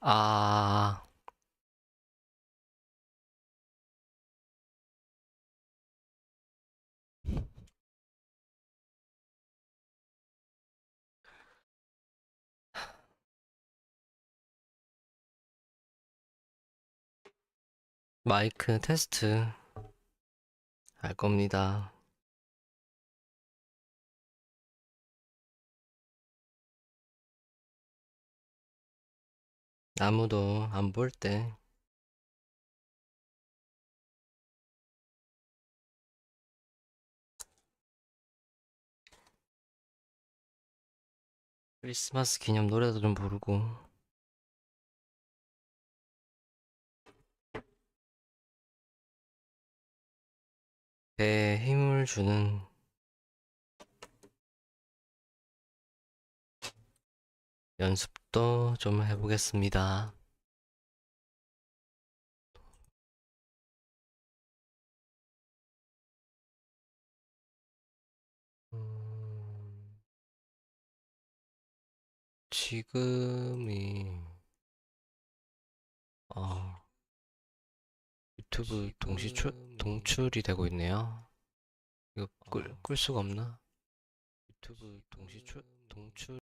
아, 마이크 테스트 할 겁니다. 아무도 안 볼 때. 크리스마스 기념 노래도 좀 부르고. 배에 힘을 주는 연습도 좀 해보겠습니다. 음, 지금이 어, 유튜브 동시 출, 동출이 되고 있네요. 이거 끌, 끌 수가 없나? 유튜브 동시 출, 동출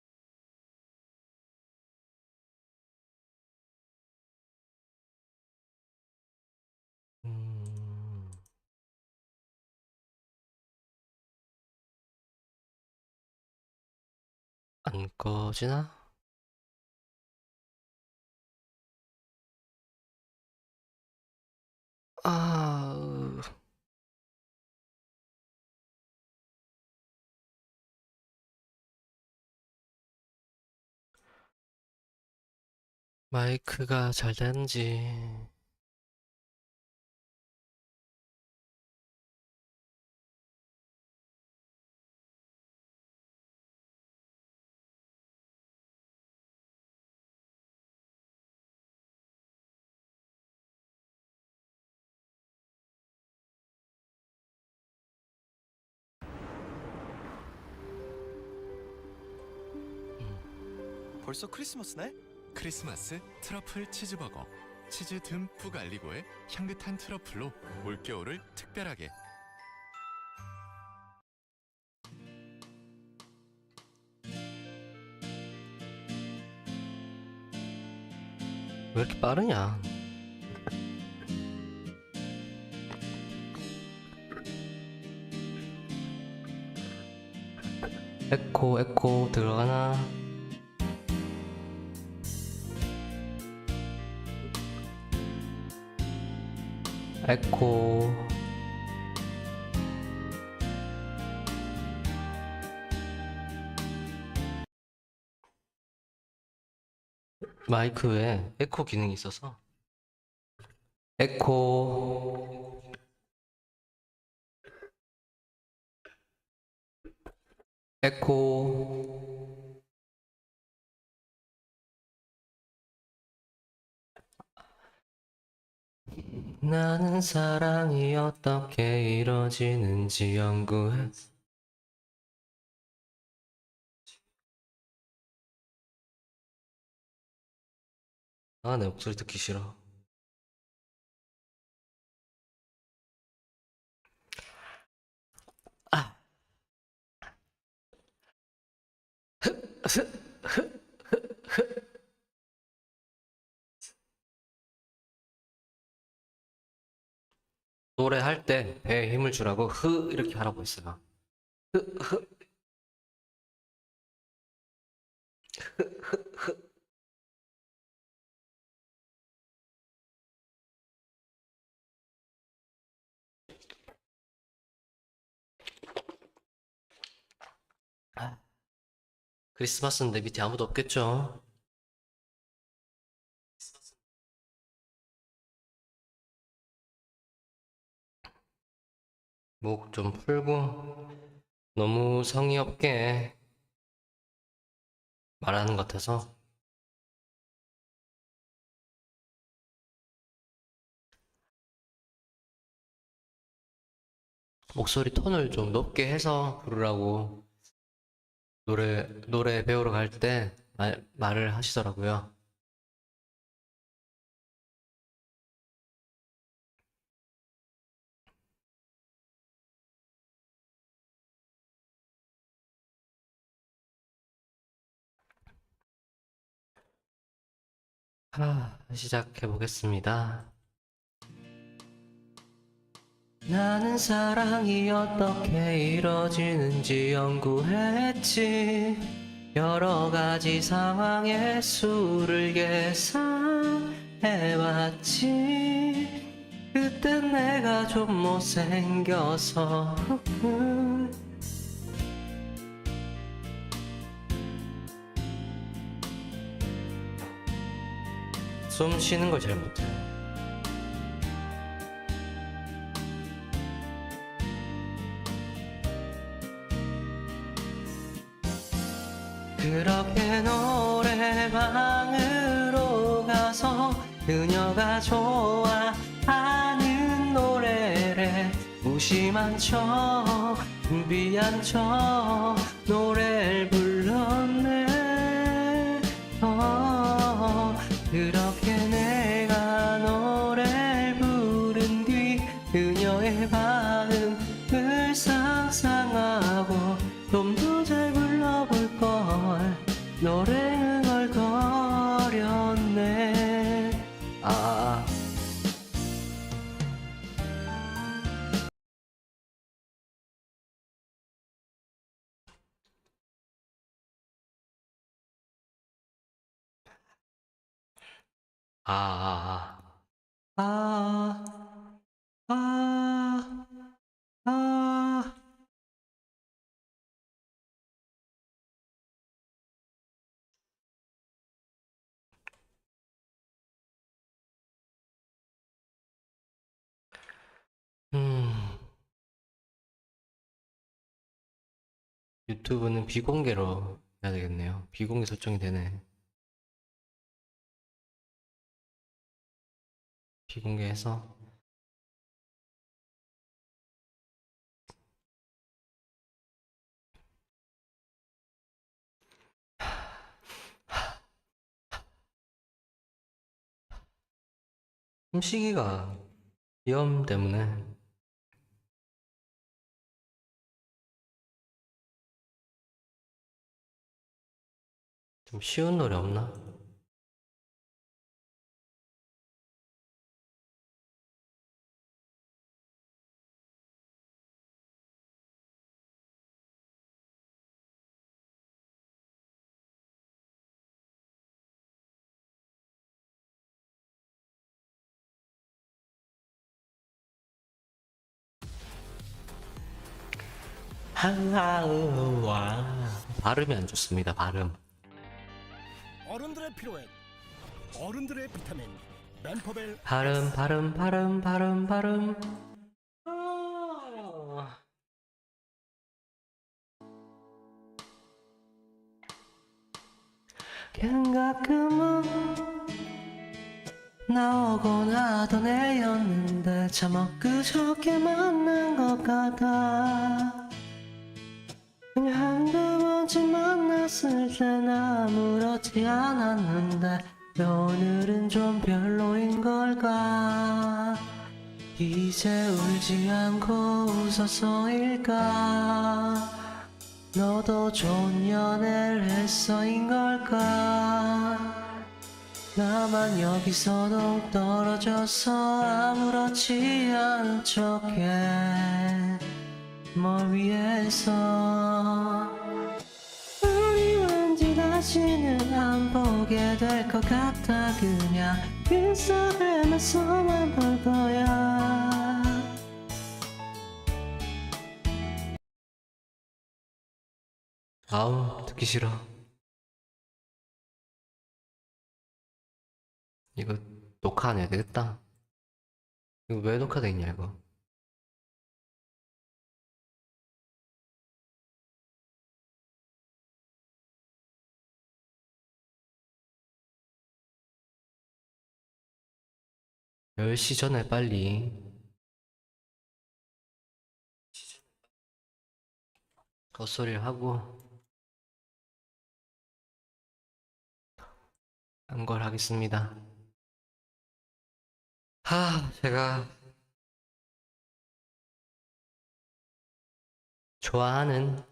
안 꺼지나? 아, 으, 마이크가 잘 되는지. 벌써 크리스마스네? 크리스마스 트러플 치즈버거 치즈 듬뿍 알리고의 향긋한 트러플로 올겨울을 특별하게 왜 이렇게 빠르냐? 에코, 에코 들어가나? 에코. 마이크에 에코 기능이 있어서. 에코. 에코 나는 사랑이 어떻게 이루어지는지 연구해 아, 내 목소리 듣기 싫어. 아. 노래할 때 배에 힘을 주라고 흐 이렇게 하라고 했어요. 흐, 흐. 아, 크리스마스인데 밑에 아무도 없겠죠? 목 좀 풀고 너무 성의 없게 말하는 것 같아서 목소리 톤을 좀 높게 해서 부르라고 노래 노래 배우러 갈 때 말을 하시더라고요. 하, 시작해 보겠습니다. 나는 사랑이 어떻게 이루어지는지 연구했지. 여러 가지 상황의 수를 계산해봤지. 그땐 내가 좀 못생겨서. 숨 쉬는 걸 잘 못해. 그렇게 노래방으로 가서 그녀가 좋아하는 노래를 무심한 척 준비한 척 노래를 불렀 잘 불러볼 걸 노래는 걸거렸네. 아. 아, 아, 아, 아, 유튜브는 비공개로 해야 되겠네요. 비공개 설정이 되네. 비공개해서 숨쉬기가 위험 때문에 좀 쉬운 노래 없나? 하우와 발음이 안 좋습니다. 발음. 어른들의 피로엔 어른들의 비타민 멤퍼벨 발음 발음 발음 발음 발음 아. 가끔은 나오곤 하던 애였는데 참 엊그저께 만난 것 같아 그냥 한두 번쯤 만났을 땐 아무렇지 않았는데 왜 오늘은 좀 별로인 걸까? 이제 울지 않고 웃어서일까? 너도 좋은 연애를 했어인 걸까? 나만 여기서 동 떨어져서 아무렇지 않은 척해. 우리 왠지 다시는 안 보게 될 것 같아. 그냥 인스타그램에서만 볼 거야. 아우 듣기 싫어. 이거 녹화 안 해야 되겠다. 이거 왜 녹화돼 있냐 이거 열시 전에 빨리 헛소리를 하고 한 걸 하겠습니다. 하, 제가 좋아하는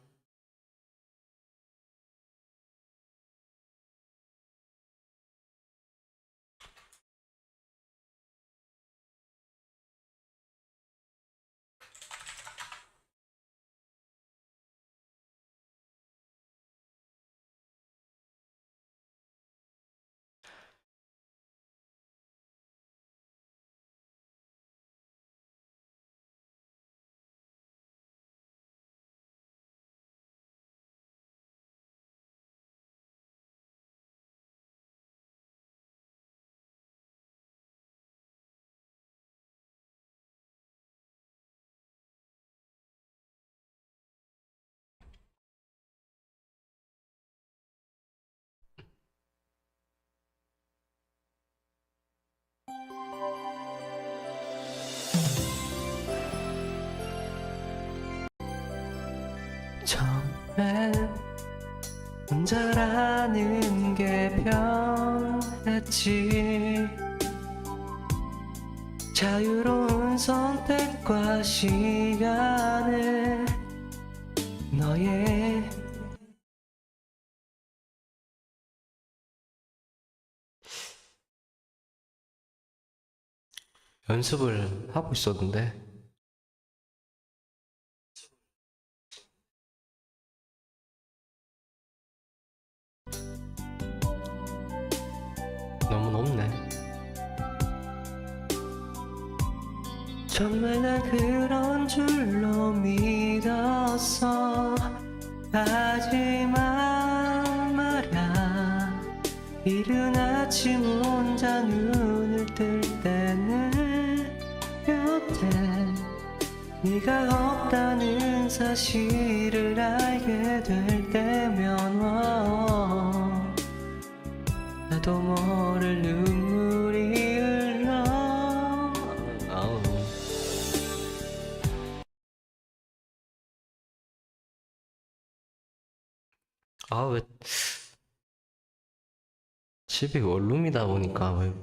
혼자라는 게 편했지. 자유로운 선택과 시간을 너의 연습을 하고 있었는데 정말 난 그런 줄로 믿었어. 하지만 말야, 이른 아침 혼자 눈을 뜰 때는 곁에 네가 없다는 사실을 알게 될때 아, 왜 집이 원룸이다 보니까 왜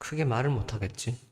크게 말을 못 하겠지?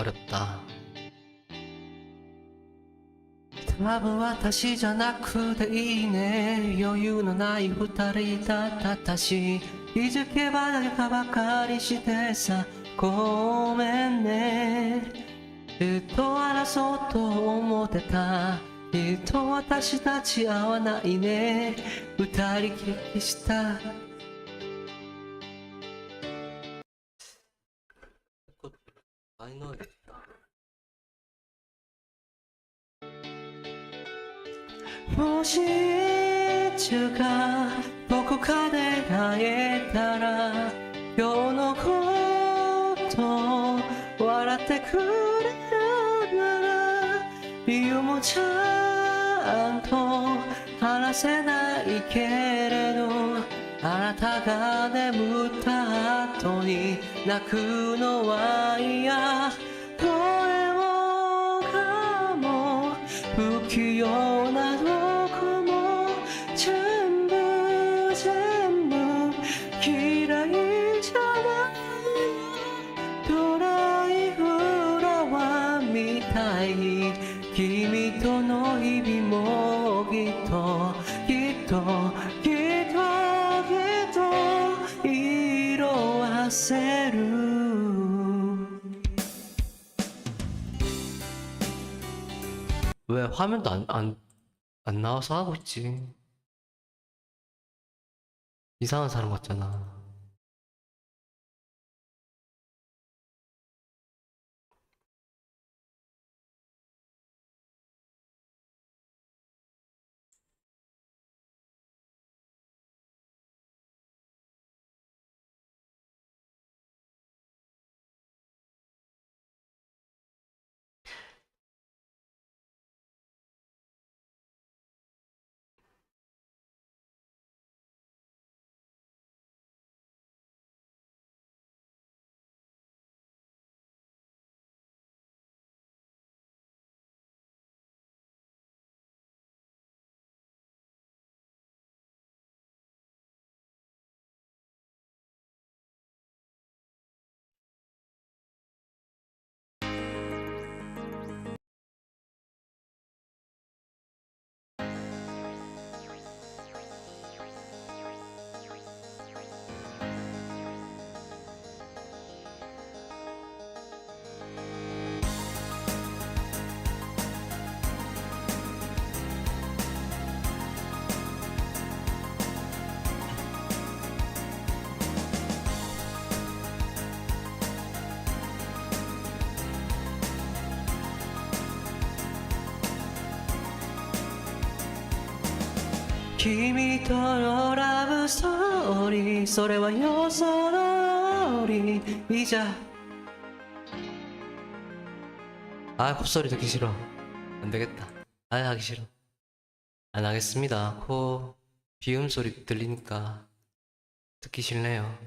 어렵다 多分私じゃなくていいね余裕のない二人だったし気づけば誰かばかりしてさごめんねずっと争うと思ってたきっと私たち合わないね二人きりした もしいつかどこかで会えたら今日のこと笑ってくれるなら理由もちゃんと話せないけれどあなたが眠った後に泣くのは嫌。 화면도 안, 안, 안 나와서 하고 있지? 이상한 사람 같잖아. 君とのラブストーリーそれはよそのりいざ아 콧소리 듣기 싫어 안 되겠다 아 하기 싫어 안 하겠습니다 코 비음 소리 들리니까 듣기 싫네요